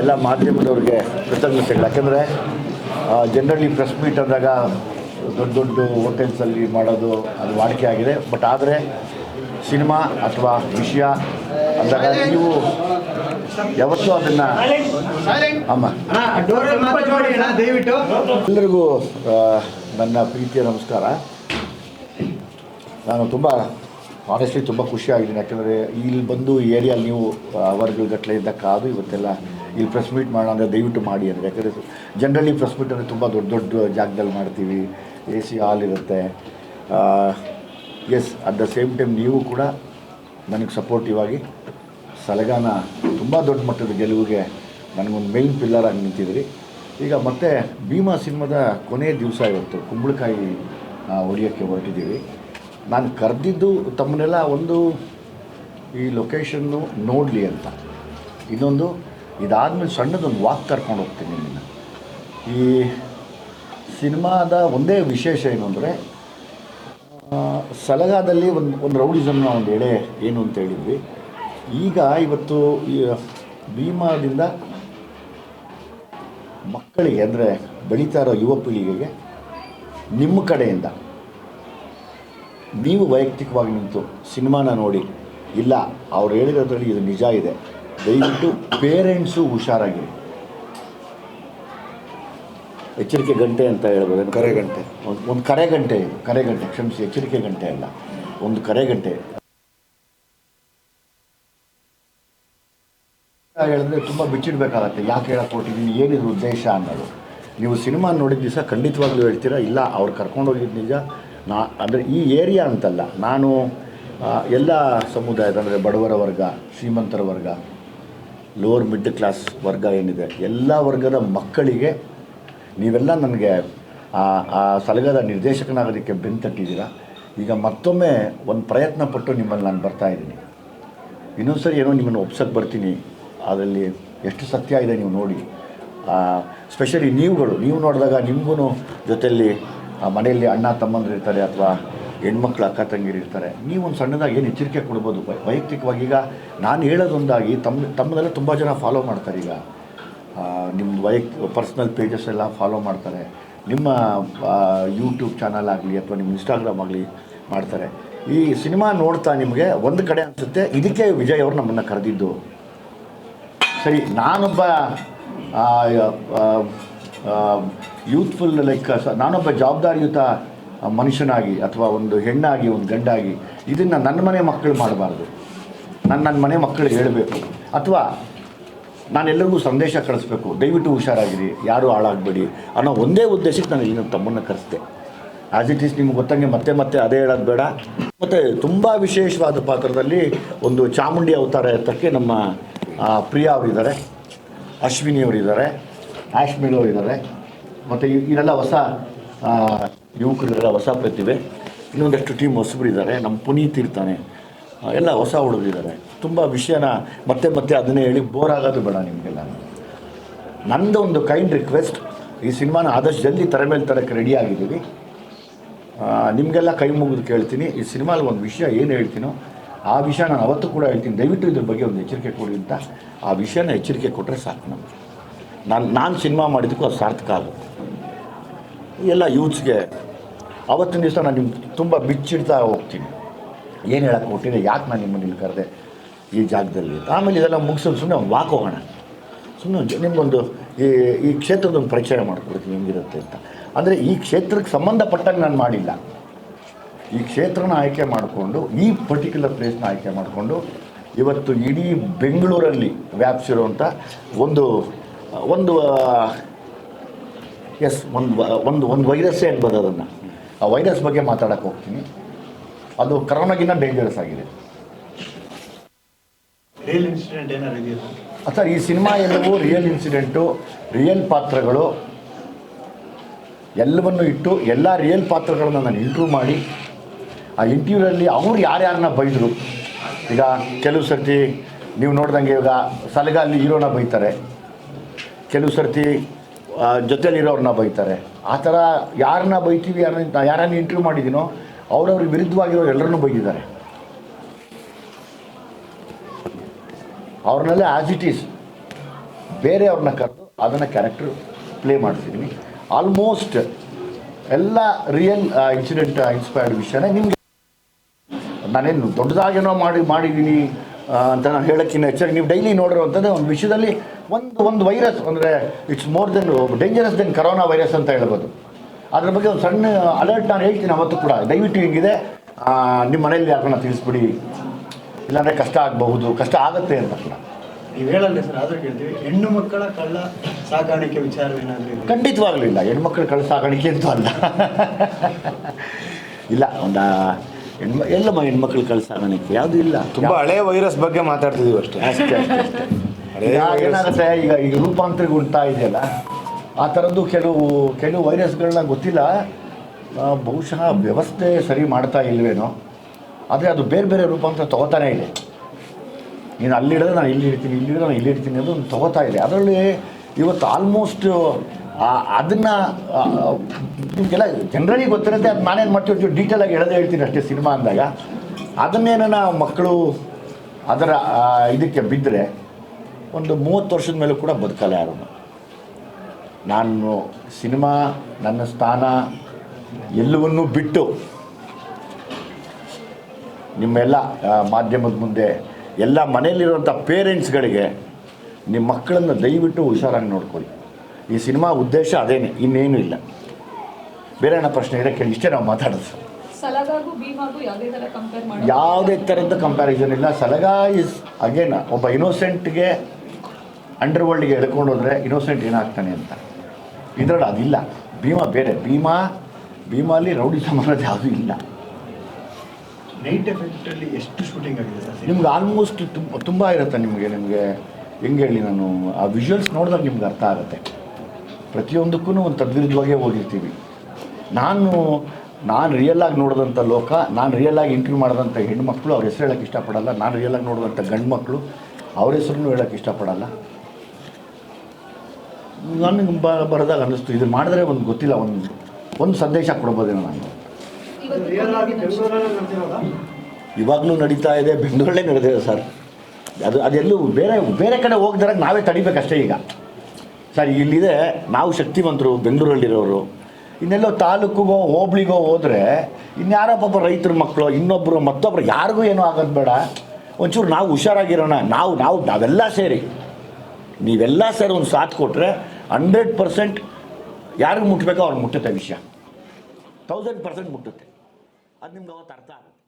ಎಲ್ಲ ಮಾಧ್ಯಮದವ್ರಿಗೆ ಕೃತಜ್ಞತೆಗಳು. ಯಾಕೆಂದರೆ generally press meet ಅಂದಾಗ ದೊಡ್ಡ ದೊಡ್ಡ ಹೋಟೆಲ್ಸಲ್ಲಿ ಮಾಡೋದು ಅದು ವಾಡಿಕೆ ಆಗಿದೆ. ಬಟ್ ಆದರೆ, ಸಿನಿಮಾ ಅಥವಾ ವಿಷಯ ಅಂದಾಗ ನೀವು ಯಾವತ್ತೂ ಅದನ್ನು ಅಮ್ಮ. ದಯವಿಟ್ಟು ಎಲ್ಲರಿಗೂ ನನ್ನ ಪ್ರೀತಿಯ ನಮಸ್ಕಾರ. ನಾನು ತುಂಬ ಆನೆಸ್ಟ್ಲಿ ತುಂಬ ಖುಷಿಯಾಗಿದ್ದೀನಿ. ಯಾಕೆಂದರೆ, ಇಲ್ಲಿ ಬಂದು ಈ ಏರಿಯಲ್ಲಿ ನೀವು ಅವರ್ಗಳ ಗಟ್ಟಲೆಯಿಂದ ಕಾದು ಇವತ್ತೆಲ್ಲ ಇಲ್ಲಿ ಪ್ರೆಸ್ ಮೀಟ್ ಮಾಡೋಣ ಅಂದರೆ ದಯವಿಟ್ಟು ಮಾಡಿ ಅಂದರೆ. ಯಾಕಂದರೆ ಜನರಲಿ ಪ್ರೆಸ್ ಮೀಟ್ ಅಂದರೆ ತುಂಬ ದೊಡ್ಡ ದೊಡ್ಡ ಜಾಗದಲ್ಲಿ ಮಾಡ್ತೀವಿ. ಎ ಸಿ ಹಾಲ್ ಇರುತ್ತೆ as at the same time ನೀವು ಕೂಡ ನನಗೆ ಸಪೋರ್ಟಿವ್ ಆಗಿ ಸಲಗಾನ ತುಂಬ ದೊಡ್ಡ ಮಟ್ಟದ ಗೆಲುವಿಗೆ ನನಗೊಂದು ಮೇನ್ ಪಿಲ್ಲರ್ ಆಗಿ ನಿಂತಿದ್ರಿ ಈಗ ಮತ್ತೆ ಭೀಮಾ ಸಿನಿಮಾದ ಕೊನೆಯ ದಿವಸ ಇವತ್ತು ಕುಂಬಳಕಾಯಿ ಹೊಡಿಯೋಕ್ಕೆ ಹೊರಟಿದ್ದೀವಿ. ನಾನು ಕರೆದಿದ್ದು ತಮ್ಮನ್ನೆಲ್ಲ ಒಂದು ಈ ಲೊಕೇಶನ್ನು ನೋಡಲಿ ಅಂತ. ಇನ್ನೊಂದು ಇದಾದಮೇಲೆ ಸಣ್ಣದೊಂದು ವಾಕ್ ಕರ್ಕೊಂಡು ಹೋಗ್ತೀನಿ ನಿಮ್ಮನ್ನು. ಈ ಸಿನಿಮಾದ ಒಂದೇ ವಿಶೇಷ ಏನು ಅಂದರೆ ಸಲಗಾದಲ್ಲಿ ಒಂದು ಒಂದು ರೌಡಿಸಮ್ನ ಒಂದು ಎಳೆ ಏನು ಅಂತ ಹೇಳಿದ್ವಿ. ಈಗ ಇವತ್ತು ಈ ಭೀಮಾದಿಂದ ಮಕ್ಕಳಿಗೆ ಅಂದರೆ ಬೆಳೀತಾ ಇರೋ ಯುವ ಪೀಳಿಗೆಗೆ ನಿಮ್ಮ ಕಡೆಯಿಂದ ನೀವು ವೈಯಕ್ತಿಕವಾಗಿ ನಿಂತು ಸಿನಿಮಾನ ನೋಡಿ, ಇಲ್ಲ, ಅವ್ರು ಹೇಳಿರೋದ್ರಲ್ಲಿ ಇದು ನಿಜ ಇದೆ ದಯವಿಟ್ಟು ಪೇರೆಂಟ್ಸು ಹುಷಾರಾಗಿರಿ. ಎಚ್ಚರಿಕೆ ಗಂಟೆ ಅಂತ ಹೇಳ್ಬೋದು. ಕರೆ ಗಂಟೆ. ಒಂದು ಕರೆ ಗಂಟೆ ಇದು ಕರೆ ಗಂಟೆ ಕ್ಷಮಿಸಿ ಎಚ್ಚರಿಕೆ ಗಂಟೆ ಅಲ್ಲ ಒಂದು ಕರೆ ಗಂಟೆ. ಹೇಳಿದ್ರೆ ತುಂಬ ಬಿಚ್ಚಿಡ್ಬೇಕಾಗತ್ತೆ. ಯಾಕೆ ಹೇಳಕ್ಕೆ ಕೊಟ್ಟಿದ್ದೀನಿ ಏನಿದ್ರು ಉದ್ದೇಶ ಅನ್ನೋದು. ನೀವು ಸಿನಿಮಾ ನೋಡಿದ ದಿವಸ ಖಂಡಿತವಾಗ್ಲೂ ಹೇಳ್ತೀರಾ? ಇಲ್ಲ ಅವ್ರು ಕರ್ಕೊಂಡೋಗಿದ್ದು ನಿಜ. ನಾ ಅಂದರೆ ಈ ಏರಿಯಾ ಅಂತಲ್ಲ ನಾನು ಎಲ್ಲ ಸಮುದಾಯದ ಅಂದರೆ ಬಡವರ ವರ್ಗ ಶ್ರೀಮಂತರ ವರ್ಗ ಲೋವರ್ ಮಿಡ್ ಕ್ಲಾಸ್ ವರ್ಗ ಏನಿದೆ, ಎಲ್ಲ ವರ್ಗದ ಮಕ್ಕಳಿಗೆ ನೀವೆಲ್ಲ ನನಗೆ ಆ ಸಲಗದ ನಿರ್ದೇಶಕನಾಗೋದಕ್ಕೆ ಬೆಂತಟ್ಟಿದ್ದೀರಾ ಈಗ ಮತ್ತೊಮ್ಮೆ ಒಂದು ಪ್ರಯತ್ನ ಪಟ್ಟು ನಿಮ್ಮಲ್ಲಿ ನಾನು ಬರ್ತಾ ಇದ್ದೀನಿ. ಇನ್ನೊಂದು ಸರಿ ಏನೋ ನಿಮ್ಮನ್ನು ಒಪ್ಸಕ್ಕೆ ಬರ್ತೀನಿ. ಅದರಲ್ಲಿ ಎಷ್ಟು ಸತ್ಯ ಇದೆ ನೀವು ನೋಡಿ. ಸ್ಪೆಷಲಿ ನೀವುಗಳು, ನೀವು ನೋಡಿದಾಗ ನಿಮಗೂ ಜೊತೆಯಲ್ಲಿ ಮನೆಯಲ್ಲಿ ಅಣ್ಣ ತಮ್ಮಂದಿರು ಇರ್ತಾರೆ ಅಥವಾ ಹೆಣ್ಮಕ್ಳು ಅಕ್ಕ ನೀವು ಒಂದು ಸಣ್ಣದಾಗಿ ಏನು ಎಚ್ಚರಿಕೆ ಕೊಡ್ಬೋದು? ವೈಯಕ್ತಿಕವಾಗಿ ಈಗ ನಾನು ಹೇಳೋದೊಂದಾಗಿ ತಮ್ಮ ತಮ್ಮದೆಲ್ಲ ತುಂಬ ಜನ ಫಾಲೋ ಮಾಡ್ತಾರೆ ಈಗ. ನಿಮ್ಮ ವೈಯಕ್ತಿ ಪರ್ಸ್ನಲ್ ಪೇಜಸ್ ಎಲ್ಲ ಫಾಲೋ ಮಾಡ್ತಾರೆ. ನಿಮ್ಮ ಯೂಟ್ಯೂಬ್ ಚಾನಲ್ ಆಗಲಿ ಅಥವಾ ನಿಮ್ಮ ಇನ್ಸ್ಟಾಗ್ರಾಮ್ ಆಗಲಿ ಮಾಡ್ತಾರೆ. ಈ ಸಿನಿಮಾ ನೋಡ್ತಾ ನಿಮಗೆ ಒಂದು ಕಡೆ ಅನಿಸುತ್ತೆ, ಇದಕ್ಕೆ ವಿಜಯ್ ಅವರು ನಮ್ಮನ್ನು ಕರೆದಿದ್ದು. ಸರಿ, ನಾನೊಬ್ಬ ಯೂತ್ಫುಲ್ ಲೈಕ್ ನಾನೊಬ್ಬ ಜವಾಬ್ದಾರಿಯುತ ಮನುಷ್ಯನಾಗಿ ಅಥವಾ ಒಂದು ಹೆಣ್ಣಾಗಿ, ಒಂದು ಗಂಡಾಗಿ, ಇದನ್ನು ನನ್ನ ಮನೆ ಮಕ್ಕಳು ಮಾಡಬಾರ್ದು. ನನ್ನ ನನ್ನ ಮನೆ ಮಕ್ಕಳು ಹೇಳಬೇಕು. ಅಥವಾ ನಾನೆಲ್ಲರಿಗೂ ಸಂದೇಶ ಕಳಿಸ್ಬೇಕು. ದಯವಿಟ್ಟು ಹುಷಾರಾಗಿರಿ. ಯಾರೂ ಹಾಳಾಗಬೇಡಿ ಅನ್ನೋ ಒಂದೇ ಉದ್ದೇಶಕ್ಕೆ ನಾನು ಈಗ ತಮ್ಮನ್ನು ಕರೆಸ್ದೆ. ಆ್ಯಸ್ ಇಟ್ ಈಸ್ ನಿಮ್ಗೆ ಗೊತ್ತಂಗೆ ಮತ್ತೆ ಮತ್ತೆ ಅದೇ ಹೇಳೋದು ಬೇಡ. ಮತ್ತು ತುಂಬ ವಿಶೇಷವಾದ ಪಾತ್ರದಲ್ಲಿ ಒಂದು ಚಾಮುಂಡಿ ಅವತಾರ ಎತ್ತಕ್ಕೆ ನಮ್ಮ ಪ್ರಿಯಾ ಅವರಿದ್ದಾರೆ. ಅಶ್ವಿನಿ ಅವರಿದ್ದಾರೆ. ಆಶ್ಮಿಲ್ ಅವರಿದ್ದಾರೆ. ಮತ್ತು ಇವರೆಲ್ಲ ಹೊಸ ಆ, ಯುವಕರಿಗೆಲ್ಲ ಹೊಸ ಪ್ರತಿಭೆ. ಇನ್ನೊಂದಷ್ಟು ಟೀಮ್ ಹೊಸಬರಿದ್ದಾರೆ ನಮ್ಮ ಪುನೀತ್ ಇರ್ತಾನೆ. ಎಲ್ಲ ಹೊಸ ಹುಡುಗರಿದ್ದಾರೆ ತುಂಬ ವಿಷಯನ ಮತ್ತೆ ಮತ್ತೆ ಅದನ್ನೇ ಹೇಳಿ ಬೋರ್ ಆಗೋದು ಬೇಡ ನಿಮಗೆಲ್ಲ. ನಂದು ಒಂದು ಕೈಂಡ್ ರಿಕ್ವೆಸ್ಟ್ ಈ ಸಿನಿಮಾನ ಆದಷ್ಟು ಜಲ್ದಿ ತರ ಮೇಲೆ ತರಕ್ಕೆ ರೆಡಿ ಆಗಿದ್ದೀವಿ. ನಿಮಗೆಲ್ಲ ಕೈ ಮುಗಿದು ಕೇಳ್ತೀನಿ. ಈ ಸಿನಿಮಾಲಿ ಒಂದು ವಿಷಯ ಏನು ಹೇಳ್ತೀನೋ ಆ ವಿಷಯ ನಾನು ಅವತ್ತು ಕೂಡ ಹೇಳ್ತೀನಿ. ದಯವಿಟ್ಟು ಇದ್ರ ಬಗ್ಗೆ ಒಂದು ಎಚ್ಚರಿಕೆ ಕೊಡಿ ಅಂತ. ಆ ವಿಷಯನ ಎಚ್ಚರಿಕೆ ಕೊಟ್ಟರೆ ಸಾಕು ನಮಗೆ. ನಾನು ನಾನು ಸಿನಿಮಾ ಮಾಡಿದ್ದಕ್ಕೂ ಅದು ಸಾರ್ಥಕ ಆಗುತ್ತೆ. ಎಲ್ಲ ಯೂತ್ಸ್ಗೆ ಅವತ್ತಿನ ದಿವಸ ನಾನು ನಿಮ್ಮ ತುಂಬ ಬಿಚ್ಚಿಡ್ತಾ ಹೋಗ್ತೀನಿ. ಏನು ಹೇಳಕ್ಕೆ ಹೊಟ್ಟಿದೆ ಯಾಕೆ ನಾನು ನಿಮ್ಮನ್ನು ಇಲ್ಲಿ ಕರೆದೆ ಈ ಜಾಗದಲ್ಲಿ ಆಮೇಲೆ ಇದೆಲ್ಲ ಮುಗಿಸೋದು ಸುಮ್ಮನೆ ವಾಕ್ ಹೋಗೋಣ. ಸುಮ್ಮನೆ ನಿಮಗೊಂದು ಈ ಈ ಕ್ಷೇತ್ರದೊಂದು ಪರಿಚಯ ಮಾಡ್ಕೊಡ್ತೀನಿ ಹೆಂಗಿರುತ್ತೆ ಅಂತ. ಅಂದರೆ ಈ ಕ್ಷೇತ್ರಕ್ಕೆ ಸಂಬಂಧಪಟ್ಟಾಗ ನಾನು ಮಾಡಿಲ್ಲ. ಈ ಕ್ಷೇತ್ರನ ಆಯ್ಕೆ ಮಾಡಿಕೊಂಡು, ಈ ಪರ್ಟಿಕ್ಯುಲರ್ ಪ್ಲೇಸ್ನ ಆಯ್ಕೆ ಮಾಡಿಕೊಂಡು, ಇವತ್ತು ಇಡೀ ಬೆಂಗಳೂರಲ್ಲಿ ವ್ಯಾಪಿಸಿರುವಂಥ ಒಂದು ಒಂದು ಎಸ್ ಒಂದು ಒಂದು ಒಂದು ವೈರಸ್ಸೇ ಅನ್ಬೋದು ಅದನ್ನು? ಆ ವೈರಸ್ ಬಗ್ಗೆ ಮಾತಾಡೋಕ್ಕೆ ಹೋಗ್ತೀನಿ. ಅದು ಕರೋನಾಗಿನ್ನ ಡೇಂಜರಸ್ ಆಗಿದೆ. ರಿಯಲ್ ಇನ್ಸಿಡೆಂಟ್ ಏನಾರು ಸರ್ ಈ ಸಿನಿಮಾ ಎಲ್ಲವೂ ರಿಯಲ್ ಇನ್ಸಿಡೆಂಟು ರಿಯಲ್ ಪಾತ್ರಗಳು. ಎಲ್ಲವನ್ನು ಇಟ್ಟು ಎಲ್ಲ ರಿಯಲ್ ಪಾತ್ರಗಳನ್ನ ನಾನು ಇಂಟ್ರ್ಯೂ ಮಾಡಿ ಆ ಇಂಟರ್ವ್ಯೂರಲ್ಲಿ ಅವ್ರು ಯಾರ್ಯಾರನ್ನ ಬೈದರು? ಈಗ ಕೆಲವು ಸರ್ತಿ ನೀವು ನೋಡ್ದಂಗೆ ಇವಾಗ ಸಲಗಲ್ಲಿ ಹೀರೋನ ಬೈತಾರೆ. ಕೆಲವು ಸರ್ತಿ ಆ, ಜೊತೆಲಿರೋರನ್ನ ಬೈತಾರೆ. ಆ ಥರ ಯಾರನ್ನ ಬೈತೀವಿ ಯಾರನ್ನ ಯಾರನ್ನ ಇಂಟರ್ವ್ಯೂ ಮಾಡಿದ್ದೀನೋ ಅವರವ್ರಿಗೆ ವಿರುದ್ಧವಾಗಿರೋ ಎಲ್ಲರನ್ನು ಬೈದಿದ್ದಾರೆ. ಅವ್ರನ್ನೆಲ್ಲ ಆ್ಯಸ್ ಇಟ್ ಈಸ್ ಬೇರೆಯವ್ರನ್ನ ಕರೆದು ಅದನ್ನು ಕ್ಯಾರೆಕ್ಟರ್ ಪ್ಲೇ ಮಾಡ್ತಿದ್ದೀನಿ ಆಲ್ಮೋಸ್ಟ್ ಎಲ್ಲ ರಿಯಲ್ ಇನ್ಸಿಡೆಂಟ್ ಇನ್ಸ್ಪೈರ್ಡ್ ವಿಷಯನೇ ನಿಮಗೆ. ನಾನೇನು ದೊಡ್ಡದಾಗೇನೋ ಮಾಡಿ ಮಾಡಿದ್ದೀನಿ ಅಂತ ನಾನು ಹೇಳೋಕ್ಕಿಂತ ಹೆಚ್ಚಾಗಿ ನೀವು ಡೈಲಿ ನೋಡಿರುವಂಥದ್ದು ಒಂದು ವಿಷಯದಲ್ಲಿ ಒಂದು ಒಂದು ವೈರಸ್ ಅಂದರೆ it's more than dangerous than corona virus ಅಂತ ಹೇಳ್ಬೋದು. ಅದ್ರ ಬಗ್ಗೆ ಒಂದು ಸಣ್ಣ ಅಲರ್ಟ್ ನಾನು ಹೇಳ್ತೀನಿ ಅವತ್ತು ಕೂಡ. ದಯವಿಟ್ಟು ಹಿಂಗಿದೆ. ನಿಮ್ಮ ಮನೆಯಲ್ಲಿ ಯಾರನ್ನ ತಿಳಿಸ್ಬಿಡಿ. ಇಲ್ಲಾಂದರೆ ಕಷ್ಟ ಆಗಬಹುದು. ಕಷ್ಟ ಆಗುತ್ತೆ ಅಂತ ಕೂಡ. ನೀವು ಹೇಳಲ್ಲ ಸರ್ ಆದರೂ ಕೇಳ್ತೀವಿ. ಹೆಣ್ಣು ಮಕ್ಕಳ ಕಳ್ಳ ಸಾಗಾಣಿಕೆ ವಿಚಾರವೇನಾದ್ರೂ ಖಂಡಿತವಾಗಲಿಲ್ಲ. ಹೆಣ್ಮಕ್ಳು ಕಳ್ಳ ಸಾಗಾಣಿಕೆ ಅಂತೂ ಅಲ್ಲ. ಇಲ್ಲ ಒಂದು ಹೆಣ್ಮ ಎಲ್ಲಮ್ಮ ಹೆಣ್ಮಕ್ಳು ನನಗೆ ಯಾವುದೂ ಇಲ್ಲ. ತುಂಬಾ ಹಳೆ ವೈರಸ್ ಬಗ್ಗೆ ಮಾತಾಡ್ತಿದೀವಿ ಅಷ್ಟೇ. ಅಷ್ಟೇ ಅಷ್ಟೇ ಅಷ್ಟೇ. ಈಗ ಈ ಏನಾಗುತ್ತೆ ಈಗ ಈಗ ಉಂಟಾ ಇದೆಯಲ್ಲ ಆ ಥರದ್ದು ಕೆಲವು ಕೆಲವು ವೈರಸ್ಗಳನ್ನ ಗೊತ್ತಿಲ್ಲ. ಆ, ಬಹುಶಃ ವ್ಯವಸ್ಥೆ ಸರಿ ಮಾಡ್ತಾ ಇಲ್ವೇನೋ. ಆದರೆ ಅದು ಬೇರೆ ಬೇರೆ ರೂಪಾಂತರ ತಗೋತಾನೇ ಇದೆ. ನೀನು ಅಲ್ಲಿ ಹಿಡಿದ್ರೆ ನಾನು ಇಲ್ಲಿ ಇಡ್ತೀನಿ ಇಲ್ಲಿ ಹಿಡಿದ್ರೆ ನಾನು ಇಲ್ಲಿ ಇಡ್ತೀನಿ ಅದು ಒಂದು ತಗೋತಾ ಇದೆ. ಅದರಲ್ಲಿ ಇವತ್ತು ಆಲ್ಮೋಸ್ಟ್ ಅದನ್ನು ನಿಮಗೆಲ್ಲ ಜನರಲಿ ಗೊತ್ತಿರುತ್ತೆ, ಅದು ನಾನೇನು ಮಾಡ್ತೀವಿ ಡೀಟೇಲಾಗಿ ಹೇಳೋದೇ ಹೇಳ್ತೀನಿ ಅಷ್ಟೇ ಸಿನಿಮಾ ಅಂದಾಗ. ಅದನ್ನೇನ ಮಕ್ಕಳು ಅದರ ಇದಕ್ಕೆ ಬಿದ್ದರೆ ಒಂದು ಮೂವತ್ತು ವರ್ಷದ ಮೇಲೂ ಕೂಡ ಬದುಕಲ್ಲ ಯಾರು. ನಾನು ಸಿನಿಮಾ, ನನ್ನ ಸ್ಥಾನ ಎಲ್ಲವನ್ನೂ ಬಿಟ್ಟು ನಿಮ್ಮೆಲ್ಲ ಮಾಧ್ಯಮದ ಮುಂದೆ ಎಲ್ಲ ಮನೆಯಲ್ಲಿರುವಂಥ ಪೇರೆಂಟ್ಸ್ಗಳಿಗೆ ನಿಮ್ಮ ಮಕ್ಕಳನ್ನು ದಯವಿಟ್ಟು ಹುಷಾರಾಗಿ ನೋಡ್ಕೊಳ್ಳಿ. ಈ ಸಿನಿಮಾ ಉದ್ದೇಶ ಅದೇನೆ ಇನ್ನೇನು ಇಲ್ಲ. ಬೇರೆ ಏನೋ ಪ್ರಶ್ನೆ ಇದೆ ಕೇಳಿ ಇಷ್ಟೇ ನಾವು ಮಾತಾಡೋದು. ಸಲಾಗಾಗೂ ಭೀಮಾಗೂ ಯಾವುದೇ ತರ ಕಂಪೇರ್ ಮಾಡಿ ಯಾವುದೇ ಥರದ ಕಂಪ್ಯಾರಿಸನ್ ಇಲ್ಲ. ಸಲಗ ಇಸ್ ಅಗೇನ್ ಒಬ್ಬ ಇನೋಸೆಂಟ್ಗೆ ಅಂಡರ್ ವರ್ಲ್ಡ್ಗೆ ಎಳ್ಕೊಂಡು ಹೋದರೆ ಇನೋಸೆಂಟ್ ಏನಾಗ್ತಾನೆ ಅಂತ. ಇದರಲ್ಲಿ ಅದಿಲ್ಲ. ಭೀಮಾ ಬೇರೆ. ಭೀಮಾ ಭೀಮಾಲಿ ರೌಡಿ ಸಮಾನದ ಯಾವುದೂ ಇಲ್ಲ. ನೈಟ್ ಎಫೆಕ್ಟಲ್ಲಿ ಎಷ್ಟು ಶೂಟಿಂಗ್ ಆಗಿದೆ ಸರ್ ನಿಮ್ಗೆ ಆಲ್ಮೋಸ್ಟ್ ತುಂಬ ತುಂಬ ಇರುತ್ತೆ ನಿಮಗೆ ನಿಮಗೆ. ಹೆಂಗೆ ಹೇಳಿ ನಾನು ಆ ವಿಜುವಲ್ಸ್ ನೋಡಿದಾಗ ನಿಮ್ಗೆ ಅರ್ಥ ಆಗುತ್ತೆ. ಪ್ರತಿಯೊಂದಕ್ಕೂ ಒಂದು ತದ್ವಿರುದ್ಧವಾಗೇ ಹೋಗಿರ್ತೀವಿ. ನಾನು ನಾನು ರಿಯಲಾಗಿ ನೋಡಿದಂಥ ಲೋಕ ನಾನು ರಿಯಲಾಗಿ ಇಂಟರ್ವ್ಯೂ ಮಾಡಿದಂಥ ಹೆಣ್ಮಕ್ಳು ಅವ್ರ ಹೆಸರು ಹೇಳೋಕ್ಕೆ ಇಷ್ಟಪಡಲ್ಲ ನಾನು ರಿಯಲಾಗಿ ನೋಡಿದಂಥ ಗಂಡು ಮಕ್ಕಳು ಅವ್ರ ಹೆಸರನ್ನು ಹೇಳೋಕ್ಕೆ ಇಷ್ಟಪಡಲ್ಲ. ನನಗೆ ಬ ಬರೆದಾಗ ಅನ್ನಿಸ್ತು ಇದು ಮಾಡಿದ್ರೆ ಒಂದು ಗೊತ್ತಿಲ್ಲ ಒಂದು ಒಂದು ಸಂದೇಶ ಕೊಡ್ಬೋದೇನೋ ನಾನು. ಇವಾಗಲೂ ನಡೀತಾ ಇದೆ ಬೆಂಗಳೂರಲ್ಲೇ ನಡೆದಿದೆ ಸರ್. ಅದು ಅದೆಲ್ಲೂ ಬೇರೆ ಬೇರೆ ಕಡೆ ಹೋಗ್ದಾಗ ನಾವೇ ತಡಿಬೇಕಷ್ಟೇ ಈಗ. ಸರ್, ಇಲ್ಲಿದೆ ನಾವು ಶಕ್ತಿವಂತರು, ಬೆಂಗಳೂರಲ್ಲಿರೋರು. ಇನ್ನೆಲ್ಲೋ ತಾಲೂಕಿಗೋ, ಹೋಬ್ಳಿಗೋ ಹೋದರೆ ಇನ್ಯಾರೋ ಪಾಪ ರೈತರ ಮಕ್ಕಳು ಇನ್ನೊಬ್ಬರು ಮತ್ತೊಬ್ಬರು ಯಾರಿಗೂ ಏನೂ ಆಗೋದು ಬೇಡ. ಒಂಚೂರು ನಾವು ಹುಷಾರಾಗಿರೋಣ, ನಾವು ನಾವು, ನಾವೆಲ್ಲ ಸೇರಿ. ನೀವೆಲ್ಲ ಸೇರಿ ಒಂದು ಸಾಥ್ ಕೊಟ್ಟರೆ ಹಂಡ್ರೆಡ್ ಪರ್ಸೆಂಟ್ ಯಾರಿಗೆ ಮುಟ್ಟಬೇಕೋ ಅವ್ರಿಗೆ ಮುಟ್ಟುತ್ತೆ ವಿಷಯ. ತೌಸಂಡ್ ಪರ್ಸೆಂಟ್ ಮುಟ್ಟುತ್ತೆ. ಅದು ನಿಮ್ಗೆ ಅವತ್ತು ಅರ್ಥ ಆಗುತ್ತೆ.